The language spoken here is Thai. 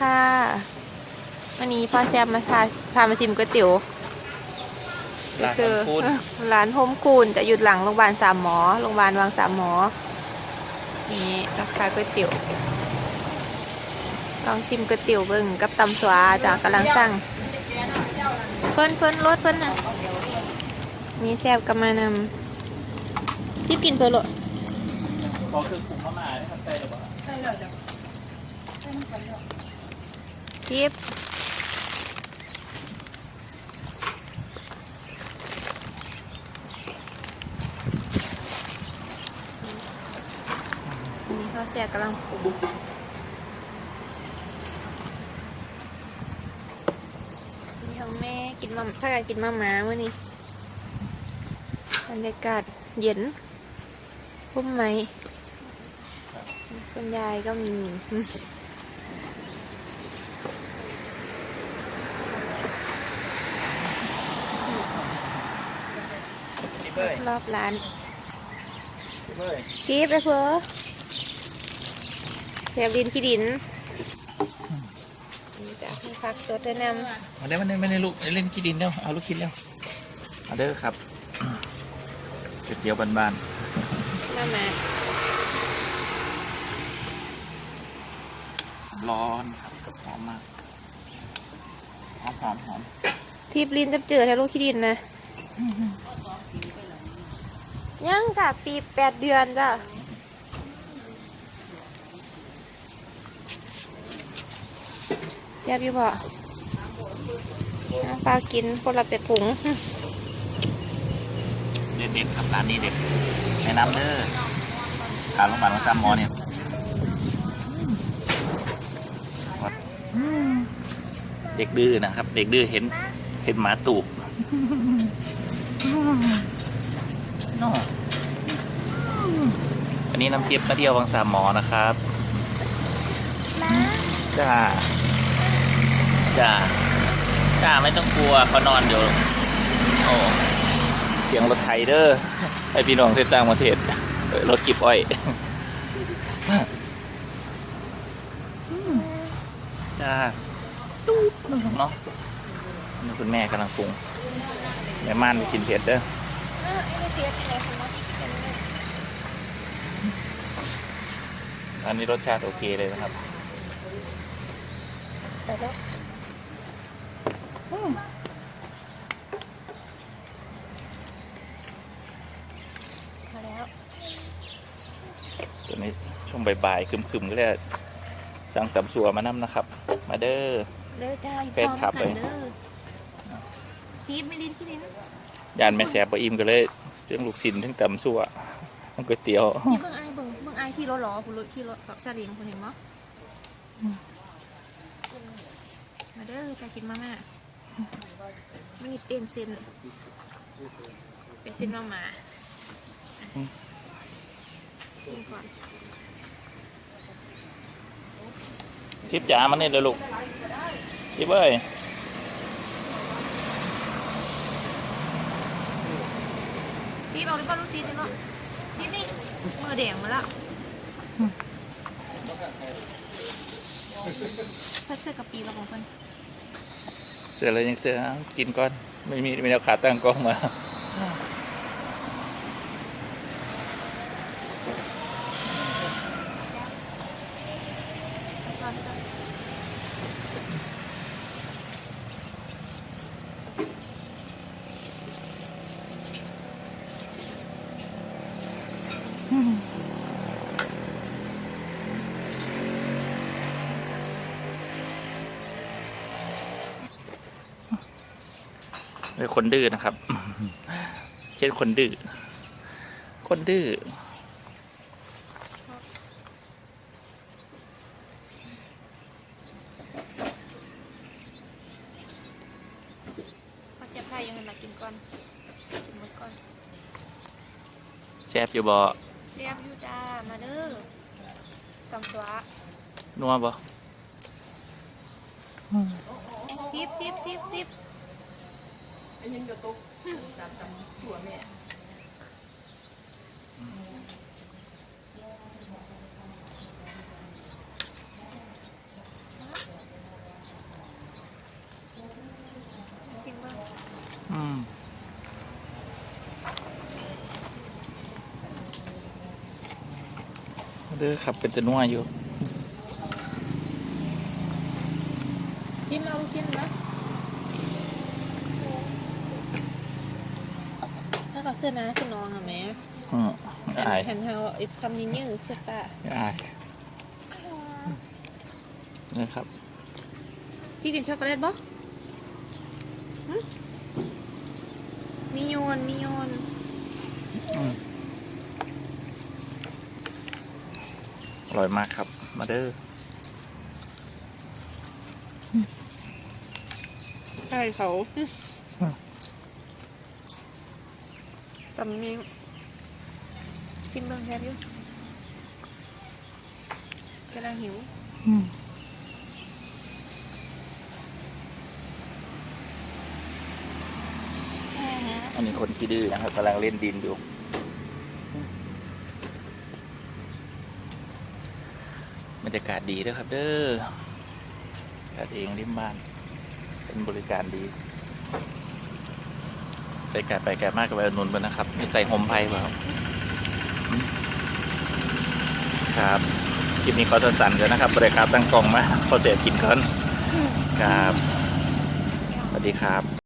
ค่ะ วันนี้พ่อแซมมาพาพามาชิมก๋วยเตี๋ยวร้านซื้อน้ำพุนร้านโฮมคูนจะอยู่หลังโรงพยาบาลสามหมอโรงพยาบาลวังสามหมอ นี่ราคาก๋วยเตี๋ยวลองชิมก๋วยเตี๋ยวเบิ่งกับตำสวาจากกำลังสั่ง เพิ่นเพิ่นรถเพิ่นน่ะมีแซบกับมานำที่กินเพิ่นโลดพอคือคุมเข้ามาได้ทำใจหรือเปล่าทิปอั นนี้เขาแซบกำลังปรุงนี่ของแม่กินมาพากันกินมาม่าเมื่อนี้บรรยากาศเย็นพุ่มไม้คุณยายก็มี เบ้ยรอบร้านพี่เบ้ยทิปไปเพอเชฟดินขี้ดินนี่จ้ะมีผักสดแนะนมาได้มาได้มาได้ลูกเล่นขี้ดินเร็วเอาลูกคิดเร็วเอาเด้อครับก๋วยเตี๋ยวบ้านำมามาๆร้อนครับหอมมากหอมหอมหอมทิปลินจะเจอแท้ลูกขี้ดินนะ ยังจ้ะปีแปดเดือนจ้ะแซ่บอยู่บ่ฝากกินคนละเป็ดถุง เด็ดเด็ดครับร้านนี้เด็ดแนะนำเด้อขาโรงพยาบาลวังซ้ำหมอเนี่ยเด็กดื้อนะครับ เด็กดื้อเห็นเห็นหมาตูบน้อ อันนี้น้ำเทียบมาเที่ยววังสามหมอนะครับจ้าจ้าจ้าไม่ต้องกลัวเขานอนอยู่โอ้เสียงรถไถเด้อไอพี่น้องเส้นต่างประเทศเออรถกิบอ้อยจ้าตุ๊บเนาะนี่คุณแม่กำลังปรุงแม่ม่านไปกินเผ็ดเด้อ อันนี้รสชาติโอเคเลยนะครับมาแล้วตัวนี้ช่วงบ่ายๆคึมๆก็เลยสั่งตำสัวมานํนะครับ มาเด้อเด้อจ้าอยู่เป็พดร้อมครับกันเลยเด้อทิปไม่ดินขี้ดินยานแม่แสบปอิ่มก็เลยเรื่องลูกศิลทั้งตำสัวทั้งก๋วยเตี๋ยว ขี่รถเหรอคุณรถขี่รถกับซาเล้งคุณเห็นมั้ยมาเด้อไปกินมาม่าไม่มีเต็มเส้นเป็นเส้นมาม่ากินก่อนทิพจ๋ามาเนี่ยเลยลูกทิพเอ้ยพี่เอาหรือเปล่าลูกซีนเนาะนี่นี่มือแดงมาแล้ว เพื่อเสื้อกับปีเราของเพิ่นเจออะไรยังเจอเอกินก่อน ไม่มีไม่เอาขาตั้งกล้องมา เป็นคนดื้อนะครับ เช่นคนดื้อ คนดื้อ พอเจ็บไทยยังไงมากินก่อนกินหมดก่อนแซบอยู่บ่เรียบยูจ้ามาเด้อตำตัวนัวบ่ทิปทิปทิปทิป ไอ้ยังกระตุกจับจำชั่วแม่ชิมบ้างอืมเด้อขับเป็นตะนัวอยู่กินเอากินนะ ถ้ากับเสื้อนะคือน้องอะแม่อืมอายแผ่นเทาไอ้คำนี้ยืดเสื้อป้าอายนี่ครับที่กินช็อกโกแลตบ่หึมีโยนมีโยนอืมอร่อยมากครับ มาเด้อใช่เขา ตำนี้ชิมเบิ่งแค่ดิวกำลังหิวอันนี้คนขี้ดื้อนะครับกำลังเล่นดินอยู่บรรยากาศดีด้วยครับเด้อกัดเองริมบ้าน เป็นบริการดี ไปแก่ไปแก่มากกับไปอนุนไปนะครับมีใจโฮมไพ่เปล่าครับครับคลิปนี้ขอสั้นๆเลยนะครับบริการตั้งกล่องมาพอเสียกินก่อนครับสวัสดีครับ